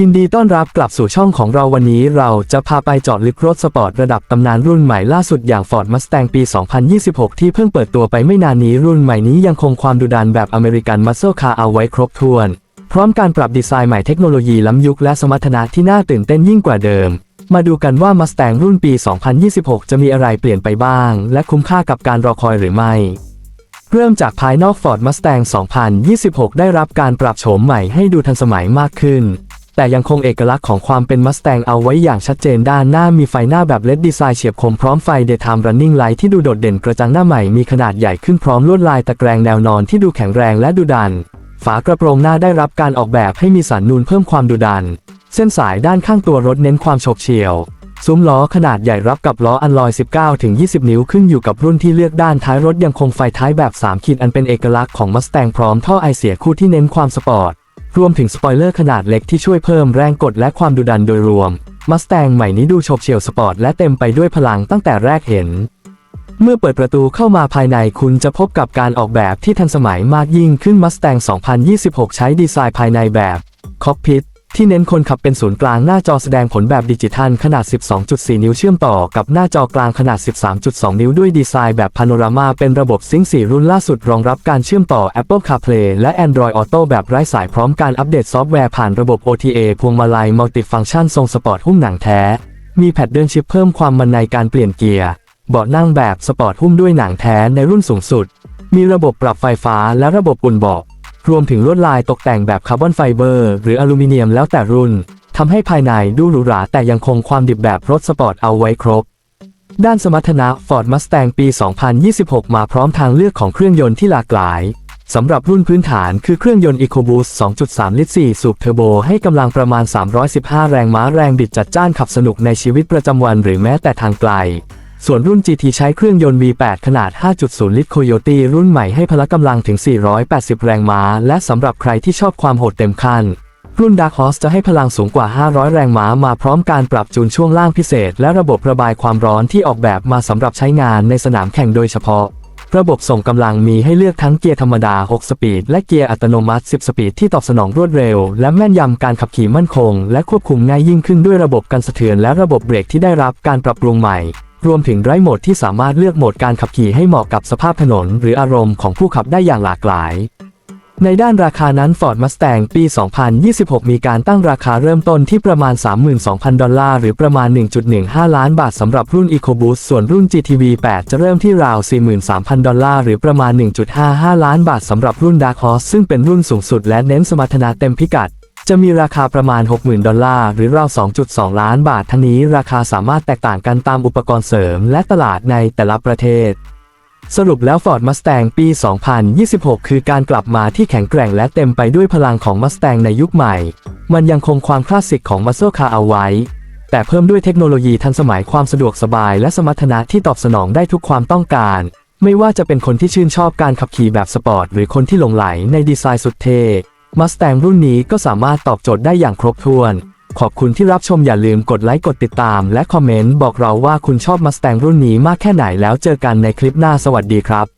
ยินดีต้อนรับกลับสู่ช่องของเราวันนี้เราจะพาไปเจาะลึกรถสปอร์ตระดับตำนานรุ่นใหม่ล่าสุดอย่าง Ford Mustang ปี 2026 ที่เพิ่งเปิดตัวไปไม่นานนี้รุ่นใหม่นี้ยังคงความดุดันแบบอเมริกันมัสเซ e คาร์เอาไว้ครบถ้วน พร้อมการปรับดีไซน์ใหม่เทคโนโลยีล้ำยุคและสมรรถนะที่น่าตื่นเต้นยิ่งกว่าเดิม มาดูกันว่า Mustang รุ่นปี 2026 จะมีอะไรเปลี่ยนไปบ้าง และคุ้มค่ากับการรอคอยหรือไม่ เริ่มจากภายนอก Ford Mustang 2026 ได้รับการปรับโฉมใหม่ให้ดูทันสมัยมากขึ้น แต่ยังคงเอกลักษณ์ของความเป็น Mustang เอาไว้อย่างชัดเจนด้านหน้ามีไฟหน้าแบบ LED ดีไซน์เฉียบคมพร้อมไฟ Daytime Running Light ที่ดูโดดเด่นกระจังหน้าใหม่มีขนาดใหญ่ขึ้นพร้อมลวดลายตะแกรงแนวนอนที่ดูแข็งแรงและดุดัน ฝากระโปรงหน้าได้รับการออกแบบให้มีสันนูนเพิ่มความดุดัน เส้นสายด้านข้างตัวรถเน้นความโฉบเฉี่ยว ซุ้มล้อขนาดใหญ่รับกับล้ออันลอย 19-20 นิ้วขึ้นอยู่กับรุ่นที่เลือกด้านท้ายรถยังคงไฟท้ายแบบ 3 ขีดอันเป็นเอกลักษณ์ของ Mustang พร้อมท่อไอเสียคู่ที่เน้นความสปอร์ต รวมถึงสปอยเลอร์ขนาดเล็กที่ช่วยเพิ่มแรงกดและความดุดันโดยรวม Mustang ใหม่นี้ดูโฉบเฉี่ยวสปอร์ตและเต็มไปด้วยพลังตั้งแต่แรกเห็น เมื่อเปิดประตูเข้ามาภายในคุณจะพบกับการออกแบบที่ทันสมัยมากยิ่งขึ้น Mustang 2026 ใช้ดีไซน์ภายในแบบคอกพิท ที่เน้นคนขับเป็นศูนย์กลางหน้าจอแสดงผลแบบดิจิทัลขนาด 12.4 นิ้วเชื่อมต่อกับหน้าจอกลางขนาด 13.2 นิ้วด้วยดีไซน์แบบพาโนรามาเป็นระบบซิงค์4รุ่นล่าสุดรองรับการเชื่อมต่อ Apple CarPlay และ Android Auto แบบไร้สายพร้อมการอัปเดตซอฟต์แวร์ผ่านระบบ OTA พวงมาลัยมัลติฟังชันทรงสปอร์ตหุ้มหนังแท้ มีแพดเดิลชิปเพิ่มความมันในการเปลี่ยนเกียร์เบาะนั่งแบบสปอร์ตหุ้มด้วยหนังแท้ในรุ่นสูงสุด มีระบบปรับไฟฟ้าและระบบอุ่นเบาะ รวมถึงลวดลายตกแต่งแบบคาร์บอนไฟเบอร์ หรืออลูมิเนียมแล้วแต่รุ่นทำให้ภายในดูหรูหราแต่ยังคงความดิบแบบรถสปอร์ตเอาไว้ครบ ด้านสมรรถนะ Ford Mustang ปี 2026 มาพร้อมทางเลือกของเครื่องยนต์ที่หลากหลายสำหรับรุ่นพื้นฐานคือเครื่องยนต์ EcoBoost 2.3 ลิตร 4 สูบเทอร์โบให้กำลังประมาณ 315 แรงม้าแรงบิดจัดจ้านขับสนุกในชีวิตประจำวันหรือแม้แต่ทางไกล ส่วนรุ่น GT ใช้เครื่องยนต์ V8 ขนาด 5.0 ลิตร Coyote รุ่นใหม่ให้พละกำลังถึง 480 แรงม้า และสำหรับใครที่ชอบความโหดเต็มขั้นรุ่น Dark Horse จะให้พลังสูงกว่า 500 แรงม้ามาพร้อมการปรับจูนช่วงล่างพิเศษ และระบบระบายความร้อนที่ออกแบบมาสำหรับใช้งานในสนามแข่งโดยเฉพาะ ระบบส่งกำลังมีให้เลือกทั้งเกียร์ธรรมดา 6 สปีด และเกียร์อัตโนมัติ 10 สปีดที่ตอบสนองรวดเร็ว และแม่นยำการขับขี่มั่นคง และควบคุมง่ายยิ่งขึ้นด้วยระบบกันสะเทือนและระบบเบรกที่ได้รับการปรับปรุงใหม่ รวมถึงไรฟ์โหมดที่สามารถเลือกโหมดการขับขี่ให้เหมาะกับสภาพถนน หรืออารมณ์ของผู้ขับได้อย่างหลากหลาย ในด้านราคานั้น Ford Mustang ปี 2026 มีการตั้งราคาเริ่มต้นที่ประมาณ 32,000 ดอลลาร์ หรือประมาณ 1.15 ล้านบาทสำหรับรุ่น EcoBoost ส่วนรุ่น GTV 8 จะเริ่มที่ราว 43,000 ดอลลาร์ หรือประมาณ 1.55 ล้านบาทสำหรับรุ่น Dark Horse ซึ่งเป็นรุ่นสูงสุดและเน้นสมรรถนะเต็มพิกัด จะมีราคาประมาณ 60,000 ดอลลาร์ หรือราว 2.2 ล้านบาท ทั้งนี้ราคาสามารถแตกต่างกันตามอุปกรณ์เสริมและตลาดในแต่ละประเทศ สรุปแล้ว Ford Mustang ปี 2026 คือการกลับมาที่แข็งแกร่งและเต็มไปด้วยพลังของ Mustang ในยุคใหม่ มันยังคงความคลาสสิกของ Muscle Car เอาไว้ แต่เพิ่มด้วยเทคโนโลยีทันสมัยความสะดวกสบายและสมรรถนะที่ตอบสนองได้ทุกความต้องการ ไม่ว่าจะเป็นคนที่ชื่นชอบการขับขี่แบบสปอร์ตหรือคนที่หลงไหลในดีไซน์สุดเท่ มาสแตงรุ่นนี้ก็สามารถตอบโจทย์ได้อย่างครบถ้วน ขอบคุณที่รับชมอย่าลืมกดไลค์กดติดตาม และคอมเมนต์บอกเราว่าคุณชอบมาสแตงรุ่นนี้มากแค่ไหนแล้วเจอกันในคลิปหน้าสวัสดีครับ